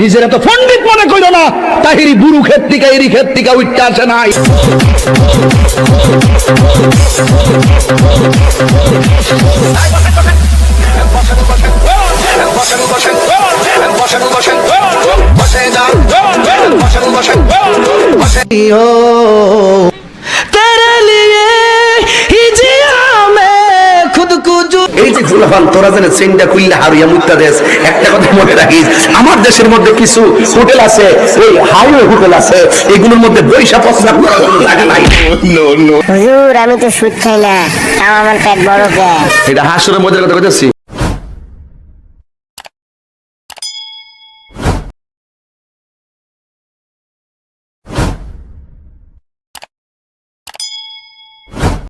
নিজের এত পণ্ডিত মনে করো না, তাহিরি বুড়ু ক্ষেত্রিকা এরি ক্ষেত থেকে উঠতে আসে নাই। এই যে ফুলাফান তোরা যেন চেনটা খুললে হারিয়া মুক্তা দেশ একটা কথা মনে রাখিস আমার দেশের মধ্যে কিছু হোটেল আছে ওই হাইওয়ে হোটেল আছে এগুলোর মধ্যে বৈশা জায়গা নাই। হুজুর আমি তো সুদ খাই না আমার পেট বড় এটা হাসুরের মধ্যে কথা কইতেছি।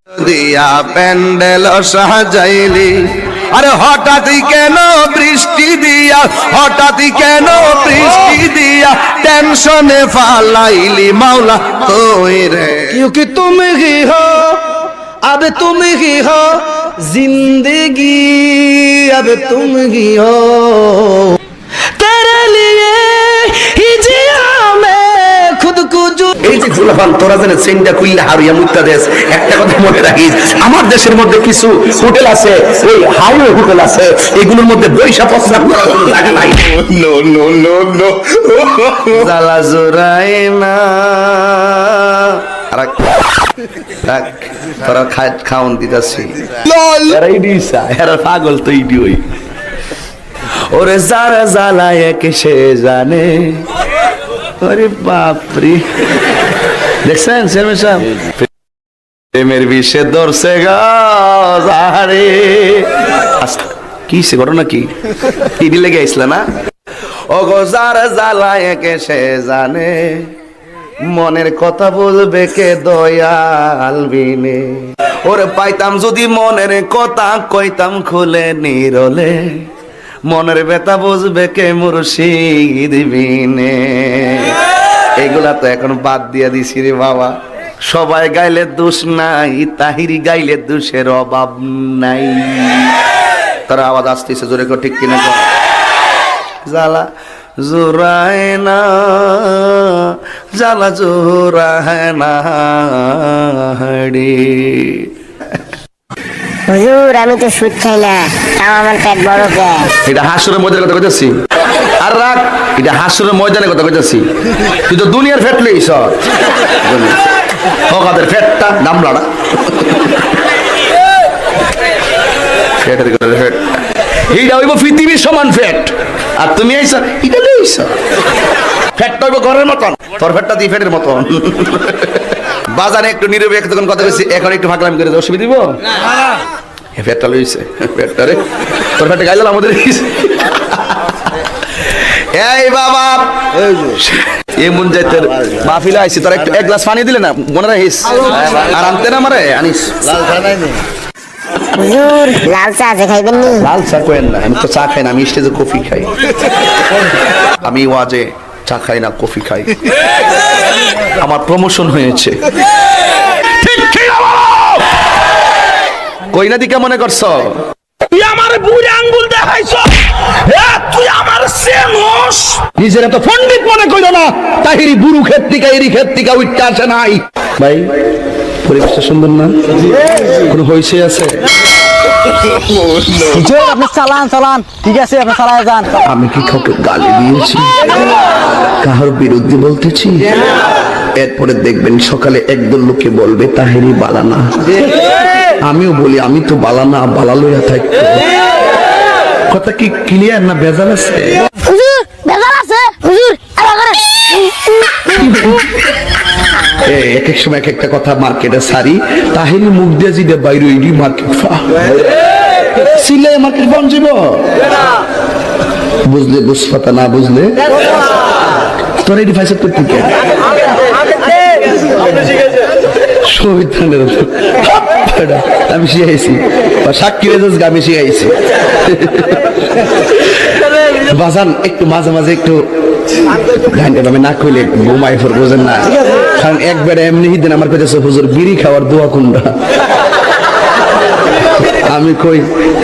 দিয়া প্যান্ডেল সাজাইলি। আরে হঠাৎ কেন বৃষ্টি দিয়া? হঠাৎ কেন বৃষ্টি দিয়া? টেনশনে ফালাইলি মাওলা তুই রে। কি তুমি কি হো? আবে তুমি কি হো? জিন্দগি, আবে তুমি কি হো? তোরা যেন চেনটা খুললে হারিয়া মুক্তা দেশ একটা কথা মনে রাখিস আমার দেশের মধ্যে কিছু হোটেল আছে ওই হাইওয়ে হোটেল আছে এগুলোর মধ্যে বৈশা প্রস্তাব করার কোনো জায়গা নাই। জ্বালা না। রাখ, রাখ, তোরা খা- খাওন দিতাছি। এরা ইডি এরা পাগল তো ইডি ওই। ওরে যারা জ্বালায় কে সে জানে? ওরে বাপরে। দেখছেন, চেয়ারম্যান সাহেব? প্রেমের বিষে ধরছে গারে কি সে ঘটনা কি? ইডি লেগে আইসলা না? ও গো যারা জ্বালায় কে সে জানে। মনের কথা বলবে কে দয়াল বিনে। ওরে, পাইতাম যদি মনের কথা, কইতাম খুলে নিরলে। মনের ব্যথা বুঝবে কে মুর্শিদ বিনে। এগুলা তো এখন বাদ দিয়ে দিছি রে বাবা। সবাই গাইলে দোষ নাই তাহিরি গাইলে দোষের অভাব নাই। তার আওয়াজ আসতেছে জোরে করে ঠিক কিনা? জ্বালা জোরায় না জ্বালা জোরায় না হুজুর আমি তো সুদ খাই না তাও আমার পেট বড় এটা হাসুরের ময়দানের কথা কইতাছি। আর রাখ এটা হাসুরের ময়দানের কথা কইতাছি। তুই তো দুনিয়ার ফেট লইছ। হকাদের ফেটটা নামলাটা ফেটের করে ফেট এইটা হইব পৃথিবীর সমান ফেট আর তুমি আইছ, এটা লইছ। ফেটটা হইব ঘরের মতন। তোর ফেটটা দিয়ে ফেটের মতন। বাজারে একটু নীরবে তখন কথা বলছি এখন একটু ফাঁকলাম করে অসুবিধা দিব এ ফেটটা লইছে। ফেটটা রে। তোর ফেটটা গাইলাম আমাদের। এই বাবা। এমন যাইতে মাহফিলে আইছি তোর একটু এক গ্লাস পানি দিলে না মনে রাখিস? আর আনতে না মারে আনিস। হুজুর লাল চা আছে খাইবেন নি? লাল চা কোয়েন না আমি তো চা খাই না আমি স্টেজে কফি খাই। আমি ওয়াজে চা খাই না কফি খাই। আমার প্রমোশন হয়েছে। ঠিক কি না বলো? কই না দিকে মনে করছ? তুই আমার বুড়ে আঙ্গুল দেখাইছ? তুই আমার সেমস নিজের এত পণ্ডিত মনে না তাহিরি বুড়ু ক্ষেত থেকে এরি ক্ষেত থেকে উঠতে আসে নাই। ভাই পরিবেশটা সুন্দর না? কোনো হইছে আছে? আপনি চালান চালান। ঠিক আছে আপনি চালায় যান। আমি কি কাউকে গালি দিয়েছি? কাহার বিরুদ্ধে বলতেছি? এরপরে দেখবেন সকালে একদল লোকে বলবে তাহেরি বালানা আমিও বলি আমি তো বালানা বালা লইয়া থাকতে কথা কি ক্লিয়ার না বেজাল আছে? বেজাল আছে হুজুর আবার করে। এ, এক এক সময় এক একটা কথা মার্কেটে সারি মুখ দিয়ে জিদে বাইরে মার্কেট। ফা। সিলে মার্কেট বুঝলে বুঝপাতা না বুঝলে? তোর এডি ফাইসা করতে কে শহীদানের আমি শিখাইছি। সাক্ষী রেজাজ আমি শিখাইছি। বাজান, একটু মাঝে মাঝে একটু আমি না ঘুমাই ফোর বোঝেন না? কারণ একবারে এমনি দিন আমার কাছে হুজুর, বিড়ি খাওয়ার দোয়া কোনটা? আমি কই,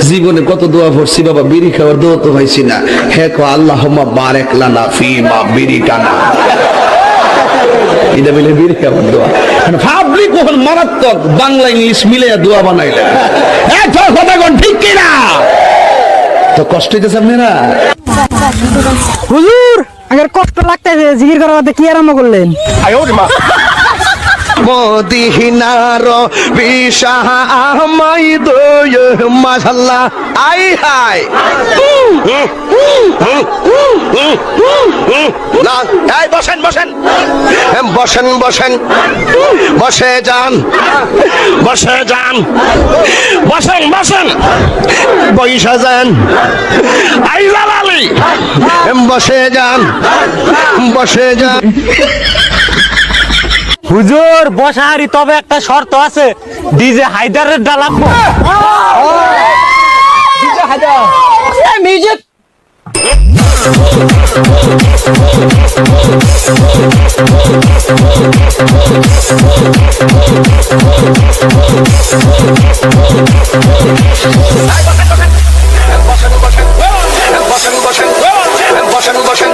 জীবনে কত দোয়া পড়ছি, বাবা, বিড়ি খাওয়ার দোয়া তো পাইছি না। হে কো আল্লাহ বারেক লানা ফি মা বিড়ি এটা মিলে বিড়ি খাওয়ার দোয়া ভাবলি কখন মারাত্মক বাংলা ইংলিশ মিলে দোয়া বানাইলেন হ্যাঁ তোর কথা কোন ঠিক কিনা তো কষ্ট হইতেছে আপনারা হুজুর আগের কষ্ট লাগতেছে জিকির করার মধ্যে কি আরম্ভ করলেন মদিনার বিশাহ আমাই দয় মাশাল্লাহ আই হাই না এই বসেন বসেন বসেন বসেন। বসে যান। বসে যান। বসেন বসেন। বৈশা যান। বসে যান। বসে যান। হুজুর বসাহারি তবে একটা শর্ত আছে। ডিজে হায়দারের ডালাবো মিউজিক বসেন বসেন বসেন বসেন